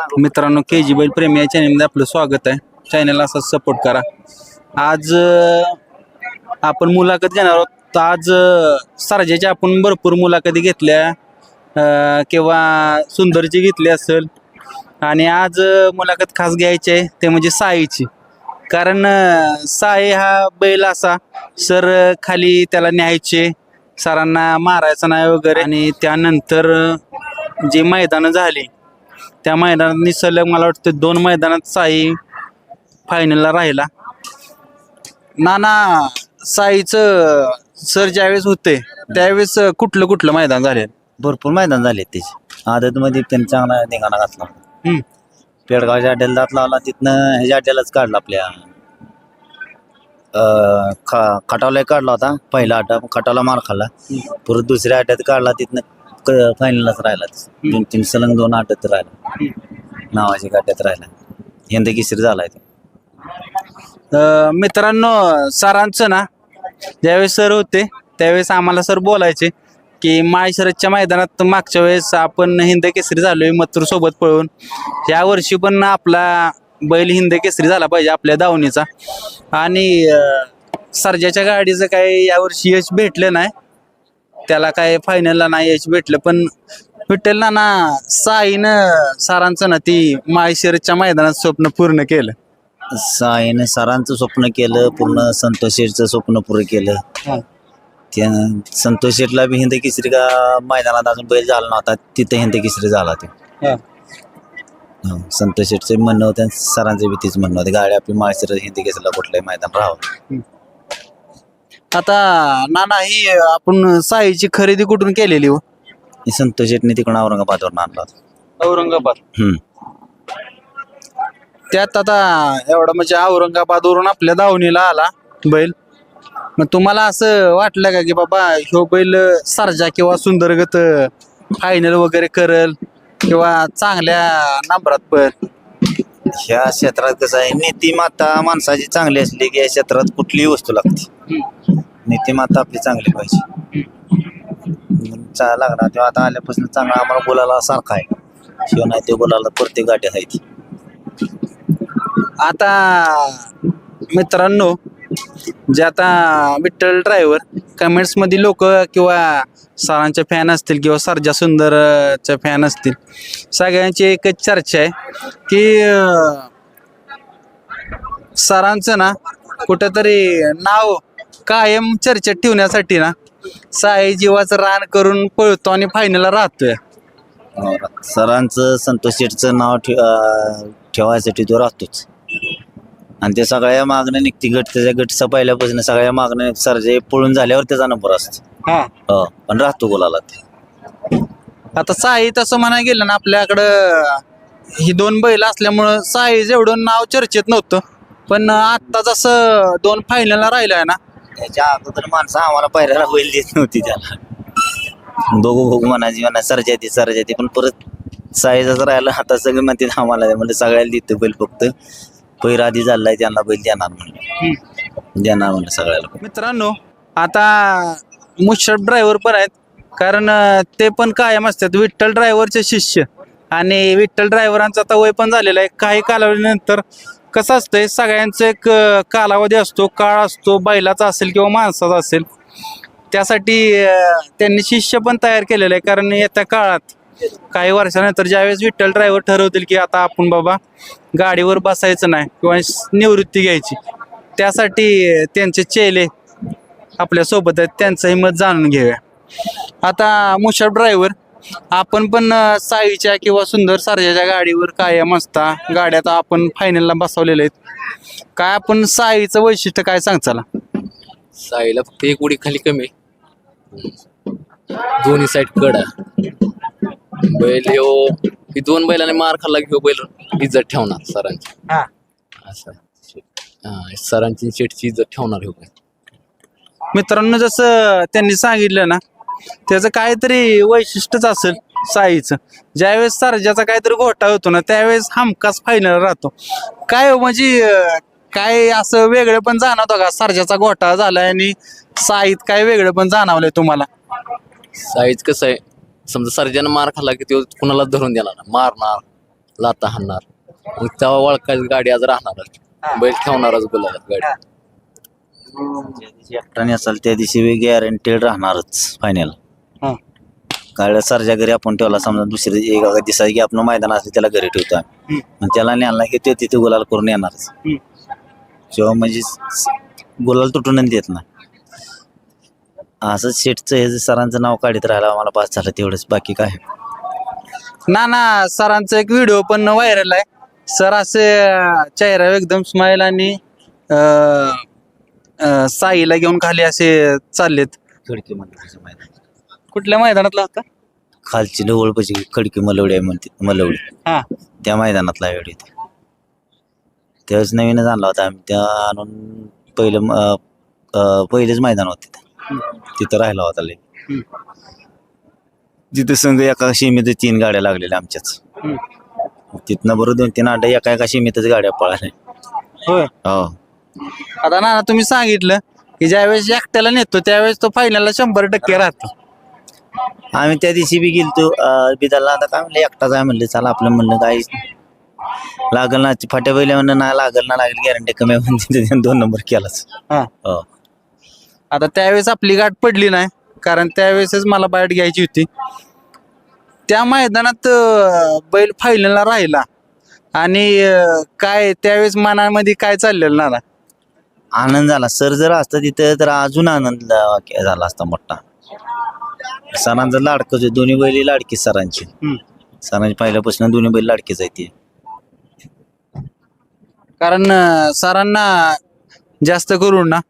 मित्रांनो के जी बैल प्रेमी या चॅनलमध्ये आपलं स्वागत आहे. चॅनलला असं सपोर्ट करा. आज आपण मुलाखत घेणार आहोत. तर आज अं, सरजेच्या आपण भरपूर मुलाखती घेतल्या किंवा सुंदरची घेतली असेल. आणि आज मुलाखत खास घ्यायची आहे ते म्हणजे साईची. कारण साई हा बैल असा सर खाली त्याला न्यायचे सरांना मारायचं नाही वगैरे. आणि त्यानंतर जे जी मैदानं झाली त्या मैदानात सलग मला वाटतं दोन मैदानात साई फायनलला राहिला. नाना साईचं सर ज्यावेळेस होते त्यावेळेस कुठलं कुठलं मैदान झाले? भरपूर मैदान झाले त्याचे आदत मध्ये त्यांनी चांगला धिंगाणा घातला. पेडगावच्या अड्ड्याला दात लावला तिथनं ह्याच्या अड्ड्यालाच काढला आपल्या. ख खटावला काढला होता पहिला अड्डा खटावला मार खाल्ला. परत दुसऱ्या अड्ड्यात काढला तिथनं फायनललाच राहिला दोन तीन सलंग दोन अड्ड्यात राहिला. नावाच्या गाड्यात राहिला. यंद किसरी झालाय. अं, मित्रांनो सरांचं ना ज्यावेळेस सर होते त्यावेळेस आम्हाला सर बोलायचे की माळशरदच्या मैदानात मागच्या वेळेस आपण हिंद केसरी झालोय मथुर सोबत पळून. या वर्षी पण आपला बैल हिंद केसरी झाला पाहिजे आपल्या दावणीचा. आणि अं, सर्जाच्या गाडीचं काय यावर्षी यश भेटलं नाही. त्याला काय फायनलला नाही यश भेटलं पण विठ्ठल ना ना साईनं सरांचं ना ती माळशिरच्या मैदानात स्वप्न पूर्ण केलं. साईने सरांचं स्वप्न केलं पूर्ण संतोष शेठचं स्वप्न पूर्ण केलं. त्या संतोष शेठला बी हिंद केसरी का मैदानात अजून बैल झाला नव्हता तिथं हिंद केसरी झाला ते. हो, संतोष शेठचं म्हणणं होतं आणि सरांचं बी तीच म्हणणं होतं गाडी आपली माळशिर हिंद केसरीला कुठलंही मैदान राहावं. आता नाना ही आपण साईची खरेदी कुठून केलेली हो? संतोष शेठने तिकडून औरंगाबादवरून आणला होता. औरंगाबाद? हम्म. त्यात आता एवढा म्हणजे औरंगाबादवरून आपल्या दावणीला आला बैल. मग तुम्हाला असं वाटलं का की बाबा ह्यो बैल सरजा किंवा सुंदरगत फायनल वगैरे करल किंवा चांगल्या नंबरात पण ह्या क्षेत्रात कसं आहे नीतिमाता माणसाची चांगली असली की या क्षेत्रात कुठलीही वस्तू लागते. नीतिमाता आपली चांगली पाहिजे. चा लागला तेव्हा आता आल्यापासून चांगला आम्हाला बोलायला सारखा आहे. शिव नाही ते बोलायला प्रत्येक गाठी आहे ती. आता मित्रांनो जे आता विठ्ठल ड्रायव्हर कमेंट्समध्ये लोक किंवा सरांचे फॅन असतील किंवा सरजा सुंदरचे फॅन असतील सगळ्यांची एकच चर्चा आहे की अं, सरांचं ना कुठंतरी नाव कायम चर्चेत ठेवण्यासाठी ना साई जीवाचं रान करून पळतो आणि फायनलला राहतोय. सरांचं संतोष शेठचं नाव ठे अं, ठेवायसाठी तो राहतोच. आणि ते सगळ्या मागणं निघते. गट त्याच्या गटचा पहिल्यापासून सगळ्या मागणं सरजे पळून झाल्यावर त्याचा नंबर असतो. हा. हो पण राहतो गोलाला ते. आता साई तसं म्हणायला गेलं ना आपल्याकडं ही दोन बैल असल्यामुळं साई जेवढं नाव चर्चेत नव्हतं पण आता जसं दोन फायनलला राहिलंय ना त्याच्या अगोदर माणसं आम्हाला पहिल्याला बैल देत नव्हती त्याला. बघू बघू म्हणायची म्हणा सरजाती सरजाती पण परत साईजच राहिलं आता सगळे म्हणते आम्हाला म्हणजे सगळ्याला देतो बैल फक्त. पहिला आधी झालाय त्यांना बैल देणार म्हणलं देणार म्हणलं सगळ्याला. मित्रांनो आता मुशर्फ ड्रायव्हर पण आहेत. कारण अं, ते पण कायम असतात. विठ्ठल ड्रायव्हरचे शिष्य. आणि विठ्ठल ड्रायव्हरांचा आता वय पण झालेला आहे. काही कालावधीनंतर कसं असतंय सगळ्यांचं एक अं, कालावधी असतो. काळ असतो. बैलाचा असेल किंवा माणसाचा असेल. त्यासाठी अं, त्यांनी शिष्य पण तयार केलेलं आहे. कारण येत्या काळात काही वर्षानंतर ज्यावेळेस विठ्ठल ड्रायव्हर ठरवतील की आता आपण बाबा गाडीवर बसायचं नाही किंवा निवृत्ती घ्यायची त्यासाठी त्यांचे चेले आपल्यासोबत आहेत त्यांचंही मत जाणून घेऊया. आता मुशाफ ड्रायव्हर आपण पण साईच्या किंवा सुंदर सारजाच्या गाडीवर कायम असता गाड्या आता आपण फायनलला बसवलेल्या आहेत. काय आपण साईचं वैशिष्ट्य काय सांगचाला साईला फक्त एक उडी खाली कमी दोन्ही साईड कड. बैल यो ही दोन बैलाने मार खाल्ला घेऊ बैल इज्जत ठेवणार सरांची. हा. असं. हा सरांची शेटची इज्जत ठेवणार हो बैल. मित्रांनो जसं त्यांनी सांगितलं ना त्याचं काहीतरी वैशिष्ट्यच असेल साईचं. ज्यावेळेस सर्जाचा काहीतरी घोटाळा होतो ना त्यावेळेस हमखास फायनल राहतो. काय हो म्हणजे अं, काय असं वेगळं पण जाणवतं का? सर्जाचा घोटाळा झालाय आणि साईत काय वेगळं पण जाणवलंय तुम्हाला? साईज कसं आहे समजा सर्जन मार खाल्ला की तो कुणाला धरून देणार नाही. मारणार लाता हाणणार. मग तेव्हा वळखायची गाडी आज राहणार. बैल ठेवणारच गुलाला गाडी. एकटाने असाल त्या दिवशी गॅरंटेड राहणारच फायनल हा. काय सरच्या घरी आपण ठेवला समजा दुसरी एक दिसाय की आपण मैदान असलं त्याला घरी ठेवतो आम्ही. मग त्याला न्यायला की ते तिथे गुलाल करून येणारच. हम्म. किंवा म्हणजे स- गुलाल तुटूनच देत नाही. असंच शेटचं हे जे सरांचं नाव काढत राहिलं आम्हाला पास झालं तेवढंच. बाकी काय? ना ना सरांचा एक व्हिडिओ पण व्हायरल आहे. सर असे चेहरा एकदम स्माइल आणि अं, अं, साईला घेऊन खाली असे चाललेत. खडकी मंदिराच्या मैदान. कुठल्या मैदानातला होता? खालची लवळपाशी खडकी मलवडी आहे म्हणते मलवडी. हा. त्या मैदानातला वेळ ते त्यावेळेस नवीनच आणला होता आम्ही. त्या आणून पहिलं म- अं, अं, पहिलेच मैदान होते ते. तिथं राहिला होता लय. तिथं संघ एका सीमेत तीन गाड्या लागलेल्या आमच्याच. तिथनं बरोबर दोन तीन आड्या एका एका सीमेतच गाड्या पळाल्या. होय. हो. आता ना तुम्ही सांगितलं की ज्यावेळेस एकट्याला नेतो त्यावेळेस तो फायनलला शंभर टक्के राहतो. आम्ही त्या दिवशी बी गेलतो अं, बिदाला आता काय म्हणलं एकटाच आहे म्हणलं चला आपलं म्हणलं काय लागल ना फाट्या पहिल्या म्हणलं नाही लागल ना लागेल गॅरंटी कमी आहे तिथे दोन नंबर केलाच. हा. हो. आता त्यावेळेस आपली गाठ पडली नाही कारण त्यावेळेसच मला बाईट घ्यायची होती. त्या मैदानात बैल फायनलला राहिला. आणि काय त्यावेळेस मनामध्ये काय चाललेलं ना आनंद झाला. सर जर असतं तिथं तर अजून आनंद झाला असता मोठा. सरांचं लाडकंच आहे. दोन्ही बैली लाडकी सरांची. सरांची पहिल्यापासून दोन्ही बैल लाडकीच आहे ती. कारण सरांना जास्त करून ना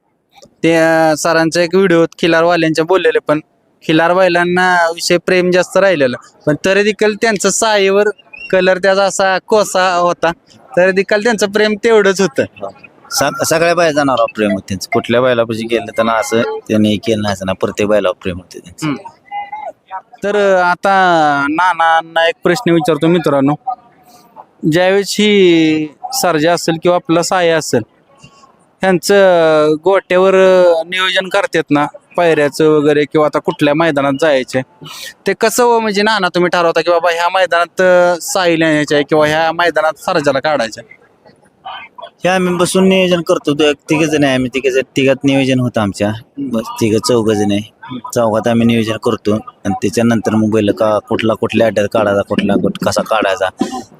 ते अं, सरांचा एक व्हिडिओ खिलारवाल्यांच्या बोललेले पण खिलार बैलांना विषय प्रेम जास्त राहिलेलं. पण तरी देखील त्यांचं साईवर कलर त्याचा असा कोसा होता तरी देखील त्यांचं प्रेम तेवढंच होतं. सग- सगळ्या बाया जाणार प्रेम होते त्यांचं. कुठल्या बैलापाशी गेलं त्यांना असं त्यांनी केलं नाही असं ना प्रत्येक बैलावर प्रेम होते त्यांचं. तर अं, आता नानांना एक प्रश्न विचारतो मित्रांनो. ज्यावेळेस ही सर्जा असेल किंवा आपला साया असेल ह्यांचं गोट्यावर नियोजन करतात ना पायऱ्याचं वगैरे किंवा आता कुठल्या मैदानात जायचे. ते कसं हो म्हणजे नाना तुम्ही ठरवता की बाबा ह्या मैदानात अं, साई आहे किंवा ह्या मैदानात सरजाला काढायचं हे आम्ही बसून नियोजन करतो. तिघे जण आहे आम्ही. तिघे जण तिघात नियोजन होतं आमच्या. बस तिघं चौघ जण आहे. चौघात आम्ही नियोजन करतो. आणि त्याच्यानंतर मुंबईला का कुठला कुठल्या अड्ड्यात काढायचा कुठला कुठ कसा काढायचा.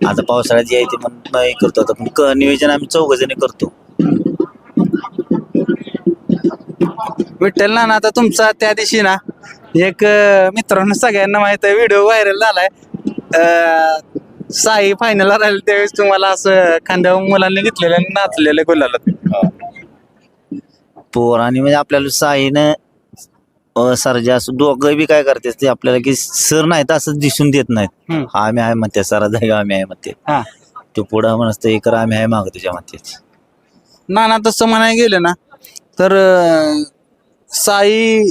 आता पावसाळ्यात यायचे म्हणून हे करतो. आता पण क- नियोजन आम्ही चौघ जणी करतो. विठ्ठल नाना आता तुमचा त्या दिवशी ना एक अं, मित्रांनो सगळ्यांना माहीत आहे व्हिडिओ व्हायरल झालाय. अं, साई फायनलला राहील त्यावेळेस तुम्हाला असं खांद्यावर मुलांनी घेतलेलं आणि नाचलेलं गुलाला पोर आणि म्हणजे आपल्याला साईनं अ, सरजा असं दोघं बी काय करते ते आपल्याला की सर नाही तर असं दिसून देत नाहीत. हम्म. आम्ही आहे म्हणते सरा जागा आम्ही आहे म्हणते. हा. तो पुढं म्हणत कर आम्ही आहे माग तुझ्या म्हणते. नाना तसं म्हणायला गेलं ना तर अं, साई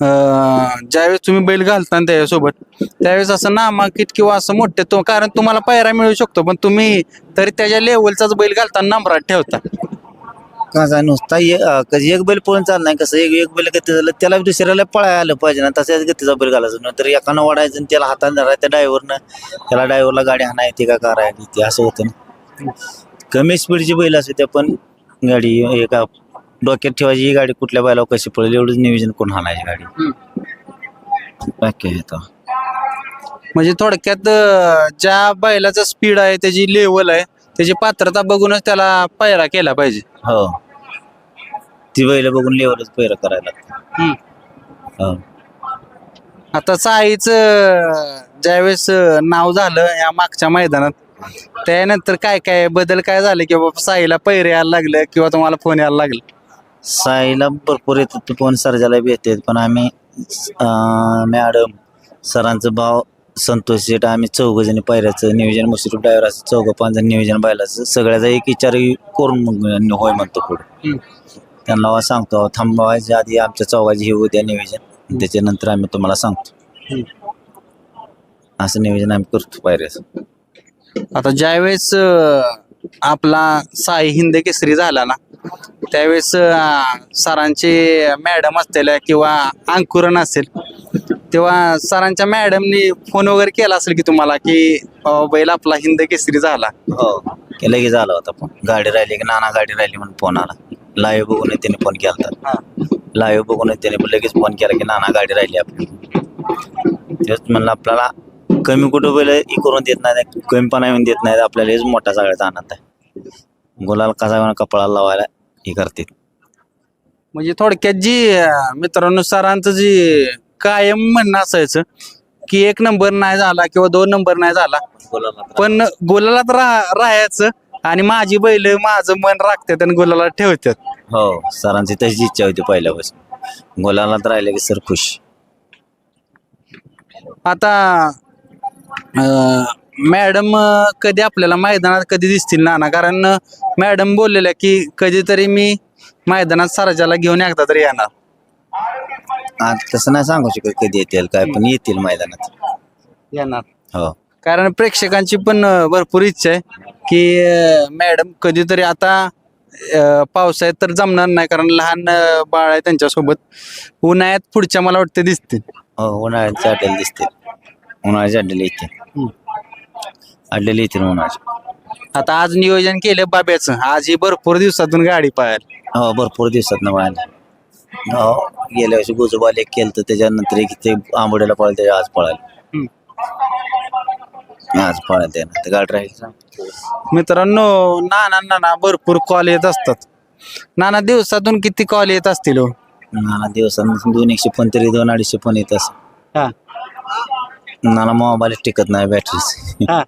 अं, ज्यावेळेस तुम्ही बैल घालता ना त्याच्यासोबत त्यावेळेस असं नामांकित किंवा असं मोठे तो कारण तुम्हाला पायरा मिळू शकतो पण तुम्ही तरी त्याच्या लेवलचाच बैल घालताना नंबरात ठेवता. कसा नुसता ये- कधी एक बैल पळून चालणार कसं एक एक बैल गती झालं त्याला दुसऱ्याला पळायला आलं पाहिजे ना तसंच गतीचा बैल घालायचं नंतर एकानं वाढायचं आणि त्याला हाताने धरायचं त्या ड्रायव्हरनं त्याला ड्रायव्हरला गाडी हाणा येते का करायला ते असं होतं ना. कमी स्पीडची बैल असते त्या पण गाडी एका डोक्यात ठेवायची ही गाडी कुठल्या बैलावर कशी पडेल एवढंच नियोजन कोण हाणायची गाडी. बाकी आहे तो. म्हणजे थोडक्यात अं, ज्या बैलाचा स्पीड आहे त्याची लेवल आहे त्याची पात्रता बघूनच त्याला पायरा केला पाहिजे. हो. ती बैल बघून लेवलच पैर करायला लागतं. हो. आता साईचं ज्यावेळेस अं, नाव झालं या मागच्या मैदानात त्यानंतर काय काय बदल काय झाले? की बाबा साईला पैरे यायला लागलं किंवा तुम्हाला फोन यायला लागलं? साईला भरपूर येतात. ते पण सर्जाला बी येतात पण आम्ही मॅडम सरांचं भाव संतोष शेट आम्ही चौघ जणी पायऱ्याचं नियोजन मुश्रीफ ड्रायव्हर असं चौघं पाच जण नियोजन बायलाचं सगळ्याचा एक विचार करून मग होय म्हणतो पुढे. त्यांना सांगतो थांबवायच्या आधी आमच्या चौघाची हे उद्या नियोजन. त्याच्यानंतर आम्ही तुम्हाला सांगतो. असं नियोजन आम्ही करतो पायऱ्याचं. आता ज्यावेळेस आपला साई हिंद केसरी झाला ना त्यावेळेस सरांचे मॅडम असतील किंवा अंकुरन असेल तेव्हा सरांच्या मॅडमनी फोन वगैरे केला असेल की तुम्हाला की बैल आपला हिंद केसरी झाला. हो की लगेच आला होता पण गाडी राहिली की नाना गाडी राहिली म्हणून फोन आला. लाईव्ह बघून त्याने फोन केला लाईव्ह बघून त्याने लगेच फोन केला की नाना गाडी राहिली आपली. तेच म्हणलं आपल्याला कमी कुठं बैल हे करून देत नाही कमीपणा येऊन देत नाही आपल्याला हेच मोठा सगळ्याचा आनंद आहे. गुलाल कसा कपाळाला लावायला हे करते म्हणजे थोडक्यात जी अं, मित्रांनो सरांचं जी कायम म्हणणं असायचं की एक नंबर नाही झाला किंवा दोन नंबर नाही झाला पण गुलालात रा- राहायचं आणि माझी बैल माझं मन राखतात आणि गुलाला ठेवतात. हो सरांची तशी इच्छा होती पहिल्यापासून. गुलालात राहिले की सर खुश. आता मॅडम कधी आपल्याला मैदानात कधी दिसतील नाना? कारण मॅडम बोललेल्या की कधीतरी मी मैदानात सरजाला घेऊन एकदा तरी येणार. आज तसं नाही सांगू शकत कधी येतील काय पण येतील मैदानात. येणार. हो. कारण प्रेक्षकांची पण अं, भरपूर इच्छा आहे की अं, मॅडम कधीतरी आता अं, पावसाळ्यात तर जमणार नाही कारण लहान अं, बाळ आहे त्यांच्यासोबत. उन्हाळ्यात पुढच्या मला वाटतं दिसतील. हो उन्हाळ्याच्या अड्ड्याला दिसते उन्हाळ्याच्या अड्ड्याला येते अड्ड्याला येतील उन्हाळ्याच्या आता आज नियोजन केलं बाब्याचं. आज ही भरपूर दिवसातून गाडी पाहायला. हो भरपूर दिवसात ना हो गेल्या वर्षी गोजोबाला एक केलं तर त्याच्यानंतर एक ते आंबोड्याला पळालं त्याच्या आज पळायला आज पळायला त्यानंतर गाडी राहील मित्रांनो नाना नाना भरपूर कॉल येत असतात. नाना दिवसातून किती कॉल येत असतील हो? नाना दिवसात दोन एकशे पण तरी दोन अडीचशे पण येत असं हा. नाना मोबाईल टिकत नाही बॅटरी हा.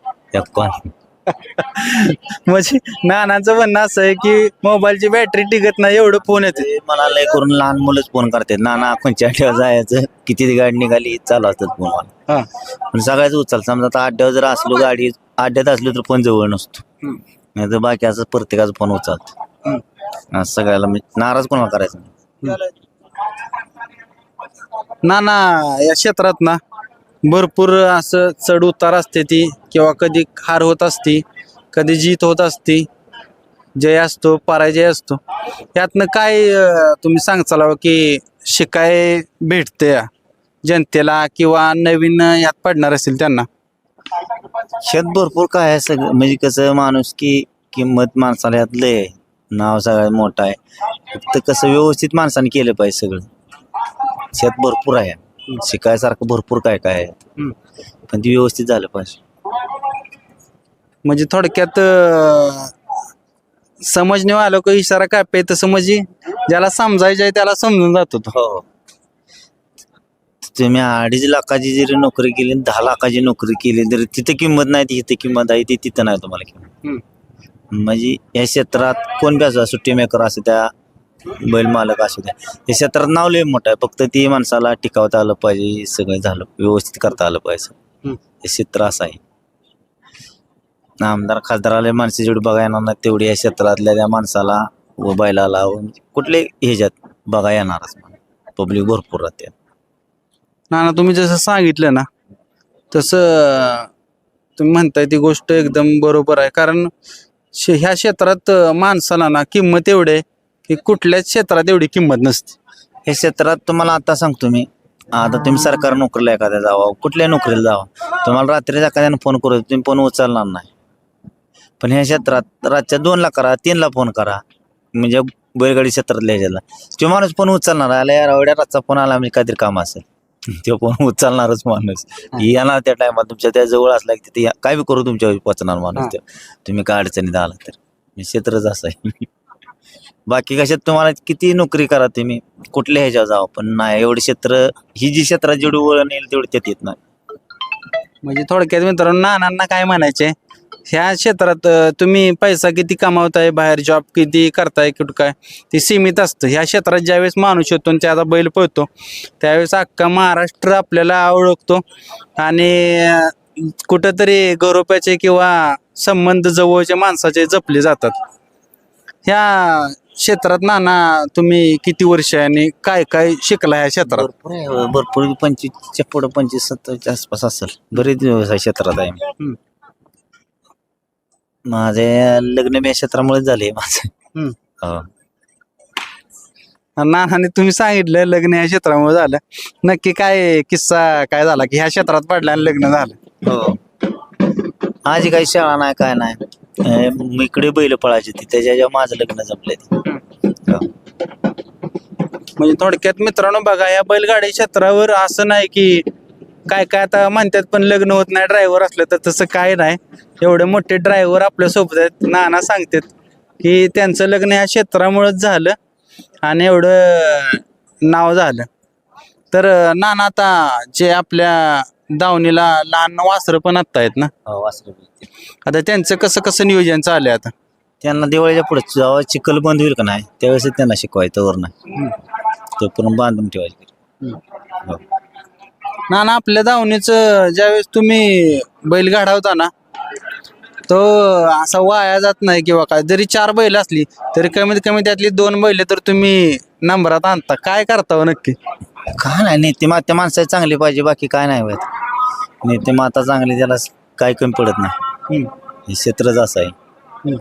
म्हणजे नानाचं म्हणणं असं आहे की मोबाईलची बॅटरी टिकत नाही एवढं फोन येते मला लय करून लहान मुलंच फोन करतात. नाना कोणच्या अड्ड्यावर जायचं? किती गाडी निघाली चालू असतात फोन मला हा. पण सगळ्याच उचल समजा आता जर असलो गाडी अड्ड्यात असलो तर फोन जवळ नसतो. नाही तर बाकी असं प्रत्येकाचा फोन उचलतो. असं सगळ्याला नाराज कोणाला करायचं? नाही. नाना या क्षेत्रात ना भरपूर असं चढ उतार असते ती किंवा कधी हार होत असती कधी जीत होत असती जय असतो पराजय असतो. यातनं काय तुम्ही सांगचाल हो की शिकाय भेटते या जनतेला किंवा नवीन यात पडणार असेल त्यांना? शेत भरपूर काय आहे सगळं. म्हणजे कसं माणूस की किंमत माणसाला यातले आहे. नाव सगळ्यात मोठं आहे. फक्त कसं व्यवस्थित माणसाने केलं पाहिजे सगळं. शेत भरपूर आहे. शिकायसारखं भरपूर काय काय आहे. हम्म. पण ते व्यवस्थित झालं पाहिजे. म्हणजे थोडक्यात अं, समजणे आलो का इशारा कापे तसं म्हणजे ज्याला समजायचं आहे त्याला समजून जातो तो हो. तुम्ही अडीच लाखाची जरी नोकरी केली आणि दहा लाखाची नोकरी केली तरी तिथे किंमत नाही ती इथे किंमत आहे ती तिथं नाही तुम्हाला किंमत. म्हणजे या क्षेत्रात कोण बी असो सुट्टी मेकर असू द्या बैल मालक असू द्या या क्षेत्रात नाव लय मोठं आहे. फक्त ती माणसाला टिकावता आलं पाहिजे सगळं झालं. व्यवस्थित करता आलं पाहिजे. हम्म. हे क्षेत्र असं आहे. आमदार खासदाराला माणसं जेवढी बघा येणार नाही तेवढी या क्षेत्रातल्या त्या माणसाला व बैलाला व कुठले ह्याच्यात बघा येणारच पब्लिक भरपूर राहते. नाना तुम्ही जसं सांगितलं ना तसं तुम्ही म्हणताय ती गोष्ट एकदम बरोबर आहे. कारण शे- ह्या क्षेत्रात अं, माणसाला ना किंमत एवढी की कुठल्याच क्षेत्रात एवढी किंमत नसते. हे क्षेत्रात तुम्हाला आता सांगतो मी. आता तुम्ही सरकार नोकरीला एखाद्या जावा कुठल्या नोकरीला जावा. तुम्हाला रात्री एखाद्यानं फोन करू तुम्ही फोन उचलणार नाही. पण ह्या क्षेत्रात रातच्या दोनला करा तीनला फोन करा. म्हणजे बैलगाडी क्षेत्रातल्या ह्याच्याला तो माणूस फोन उचलणार आला यार एवढ्या रातचा फोन आला म्हणजे काहीतरी काम असेल. तो फोन उचलणारच माणूस. येणार त्या टायमात तुमच्या त्या जवळ असला की तिथे या- काय बी करू तुमच्या पोचणार माणूस तो. तुम्ही काय अडचणीत आला तर. हे क्षेत्रच असं आहे. बाकी कशात तुम्हाला किती नोकरी करा तुम्ही? कुठल्या ह्याच्यावर जावं? पण नाही एवढे क्षेत्र ही जी क्षेत्रात जेवढी वळण येईल तेवढी त्यात येत नाही. म्हणजे थोडक्यात मित्रांनो नानांना काय म्हणायचे ह्या क्षेत्रात तुम्ही पैसा किती कमावताय बाहेर जॉब किती करताय कुठं काय ते सीमित असतं. ह्या क्षेत्रात ज्यावेळेस माणूस येतो आणि त्याचा बैल पळतो त्यावेळेस अख्खा महाराष्ट्र आपल्याला ओळखतो. आणि अं, कुठंतरी गौरवाचे किंवा संबंध जवळच्या माणसाचे जपले जातात. ह्या क्षेत्रात नाना तुम्ही किती वर्ष आणि काय काय शिकला ह्या क्षेत्रात? भरपूर आहे हो, भरपूर पंचवीसच्या पुढं पंचवीस सत्तरच्या आसपास असेल. बरेच व्यवसाय क्षेत्रात आहे मी. हम्म. माझे लग्न मी या क्षेत्रामुळे झाले माझं. हम्म. हो. नानाने तुम्ही सांगितलं लग्न या क्षेत्रामुळे झालं. नक्की काय किस्सा काय झाला? की ह्या क्षेत्रात पडला आणि लग्न झालं? हो. आजी काही शाळा नाही काय नाही. अं, मग इकडे बैल पळायची ती त्याच्या जेव्हा माझं लग्न जमलं ते. हो. म्हणजे थोडक्यात मित्रांनो बघा या बैलगाडी क्षेत्रावर असं नाही की काय काय आता म्हणतात पण लग्न होत नाही ड्रायव्हर असलं तर तसं काय नाही. एवढे मोठे ड्रायव्हर आपल्यासोबत आहेत. नाना सांगतात की त्यांचं लग्न या क्षेत्रामुळेच झालं आणि एवढं नाव झालं. तर अं, नाना आता जे आपल्या दावणीला लहान वासरं पण आत्ता आहेत ना? हो, वासरं बी. आता त्यांचं कसं कसं नियोजन चाललंय आता? त्यांना दिवाळीच्या पुढे जेव्हा चिखल बंद होईल का नाही त्यावेळेस त्यांना शिकवायचं वर नाही तोपर्यंत बांधून ठेवायचं. हो. ना ना आपल्या दावणीचं ज्यावेळेस तुम्ही बैल गाढवता ना तो असा वाया जात नाही किंवा काय जरी चार बैल असली तरी कमीत कमी त्यातली दोन बैल तर तुम्ही नंबरात आणता. काय करता हो नक्की? काय नाही नेते माते माणसं चांगली पाहिजे बाकी काय नाही होत नेते माता चांगली त्याला काय कमी पडत नाही. हे क्षेत्रच असं आहे.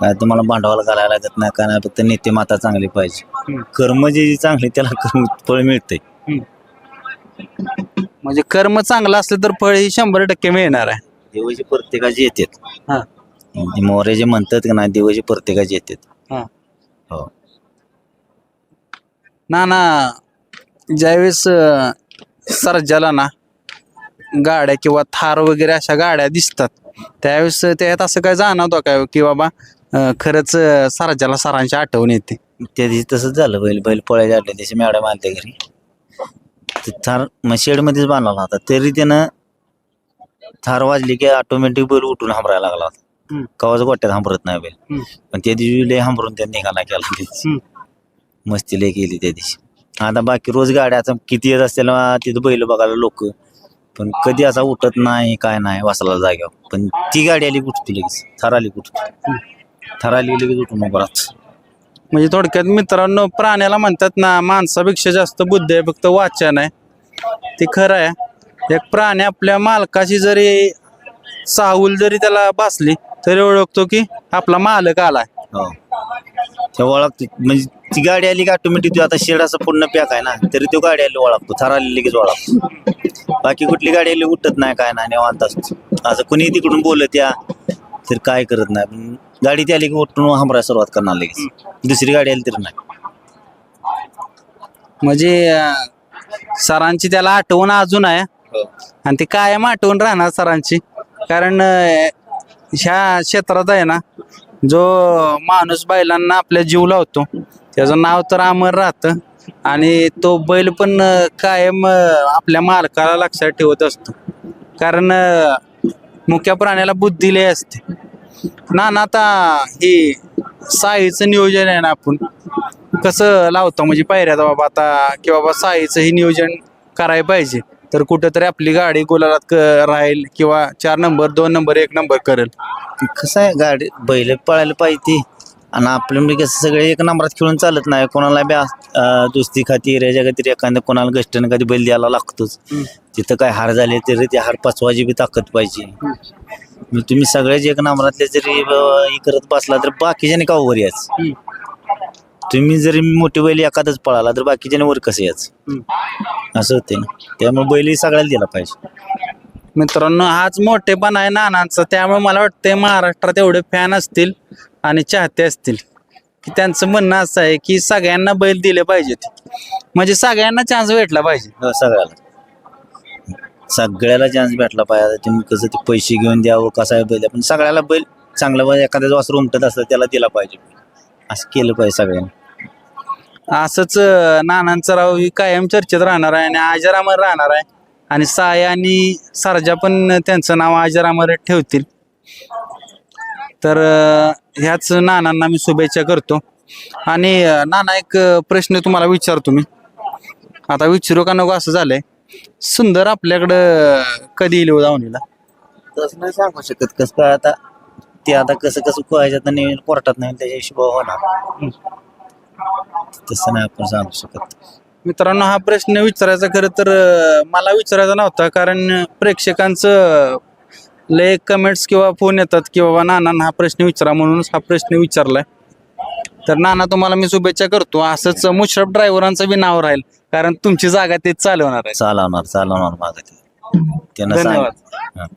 काय तुम्हाला भांडवल घालायला लागत नाही काय नाही फक्त नेते माता चांगली पाहिजे. कर्म जे जे चांगले त्याला कर्म फळ मिळते म्हणजे कर्म चांगलं असलं तर फळ ही शंभर टक्के मिळणार आहे. देवाचे प्रत्येकाचे येतात. हा. ते मोरे जे म्हणतात का नाही देवाचे प्रत्येकाचे येतात. हा. हो. ना ना ज्यावेळेस अं, सर्जाला ना गाड्या किंवा थार वगैरे अशा गाड्या दिसतात त्यावेळेस त्यात असं काय जाणवतं काय की बाबा अं, खरंच अं, सर्जाला सरांची आठवण येते? त्या दिवशी तसंच झालं. बैल बैल पळायला आले त्याचे मॅडम आलते घरी. ते थार मग शेडमध्येच बांधला होता. तरी त्यानं थार वाजली की ऑटोमॅटिक बैल उठून हांबरायला लागला होता. हम्म. कवाच गोट्यात हांबरत नाही बैल. हम्म. पण त्या दिवशी लय हांबरून त्यांनी निघाला केला त्या हम्म. मस्ती लय केली त्या दिवशी. आता बाकी रोज गाड्या आता किती येत असतील तिथं बैल बघायला लोक. पण कधी असा उठत नाही काय नाही वासाला जाग्यावर पण ती गाडी आली कुठती लगेच. थार आली कुठं थार आली लगेच उठून राहतो. म्हणजे थोडक्यात मित्रांनो प्राण्याला म्हणतात ना माणसापेक्षा जास्त बुद्धी आहे फक्त वाचन आहे. ते खरं आहे. एक प्राणी आपल्या मालकाशी जरी साहूल जरी त्याला बसली तरी ओळखतो की आपला मालक आलाय. हो ते ओळखतो. म्हणजे ती गाडी आली की ऑटोमॅटिक आता शेड असं पूर्ण पॅक आहे ना तरी तो गाडी आली ओळखतो. थर आली लगेच ओळखतो. बाकी कुठली गाडी आली उठत नाही काय नाही निवांत असतो. असं कुणी तिकडून बोलत या तर काय करत नाही. गाडी ती आली की उठून हमरायला सुरुवात करणार लगेच. दुसरी गाडी आली तरी नाही. म्हणजे अं, सरांची त्याला आठवण अजून आहे. आणि ती कायम आठवण राहणार सरांची. कारण अं, ह्या क्षेत्रात आहे ना जो माणूस बैलांना आपल्या जीव लावतो त्याचं नाव तर अमर राहतं. आणि तो बैल पण कायम आपल्या मालकाला लक्षात ठेवत असतो. कारण मुख्या मुख्य प्राण्याला बुद्धी लय असते. ना ना आता हे साईचं नियोजन आहे ना आपण कसं लावतो? म्हणजे पायऱ्याचा बाबा आता की बाबा साईचं हे नियोजन करायला पाहिजे. तर कुठंतरी आपली गाडी गुलालात क- राहील किंवा चार नंबर दोन नंबर एक नंबर करेल. कसं आहे गाडी बैल पळायला पाहिजे. ती आणि आपलं म्हणजे कसं सगळे एक नंबरात खेळून चालत नाही. कोणाला बी अं, दुसरी खाती रेजा खातीर एखाद्या कोणाला गष्टन कधी बैल द्यायला लागतोच. तिथं काय हार झाले तरी ते हार पचवायची बी ताकद पाहिजे. मग तुम्ही सगळेच एक नंबरातले जरी अं, हे करत बसला तर बाकीच्याने का वर याच तुम्ही जरी मोठी बैल एखादच पळाला तर बाकीच्याने वर कसं याच असं होते ना. त्यामुळे बैल सगळ्याला दिला पाहिजे. मित्रांनो हाच मोठेपण आहे नानांचा. त्यामुळे मला वाटतंय महाराष्ट्रात एवढे फॅन असतील आणि चाहते असतील. की त्यांचं म्हणणं असं आहे की सगळ्यांना बैल दिले पाहिजेत. म्हणजे सगळ्यांना चान्स भेटला पाहिजे. हो, सगळ्याला. सगळ्याला चान्स भेटला पाहिजे. तुम्ही कसं ते पैसे घेऊन द्यावं कसा आहे बैल पण सगळ्याला बैल चांगला बैल एखाद्याचं वासरू उमटत असलं त्याला दिला पाहिजे. असं केलं पाहिजे सगळ्यांनी. असंच अं, नानांचं राव ही कायम चर्चेत राहणार आहे आणि आजारामर राहणार आहे. आणि साय आणि सरजा पण त्यांचं नाव आजारामर ठेवतील. तर अं, ह्याच नानांना मी शुभेच्छा करतो. आणि अं, नाना एक अं, प्रश्न तुम्हाला विचारतो मी. आता विचारू का नको असं झालंय. सुंदर आपल्याकडं कधी येईल हो दावणीला? तसं नाही सांगू शकत. कसं काय आता ते आता कसं कसं व्हायच्यात नाही कोर्टात नाही त्याच्या हिशोबा होणार. तसं नाही आपण सांगू शकत. मित्रांनो हा प्रश्न विचारायचा खरं तर अं, मला विचारायचा नव्हता कारण प्रेक्षकांचं लय कमेंट्स किंवा फोन येतात की बाबा नानांना हा प्रश्न विचारा म्हणूनच हा प्रश्न विचारलाय. तर नाना तुम्हाला मी शुभेच्छा करतो. असंच मुश्रफ ड्रायव्हरांचं बी नाव राहील कारण तुमची जागा तेच चालवणार आहे. चालवणार चालवणार माझं ते. त्यानं धन्यवाद.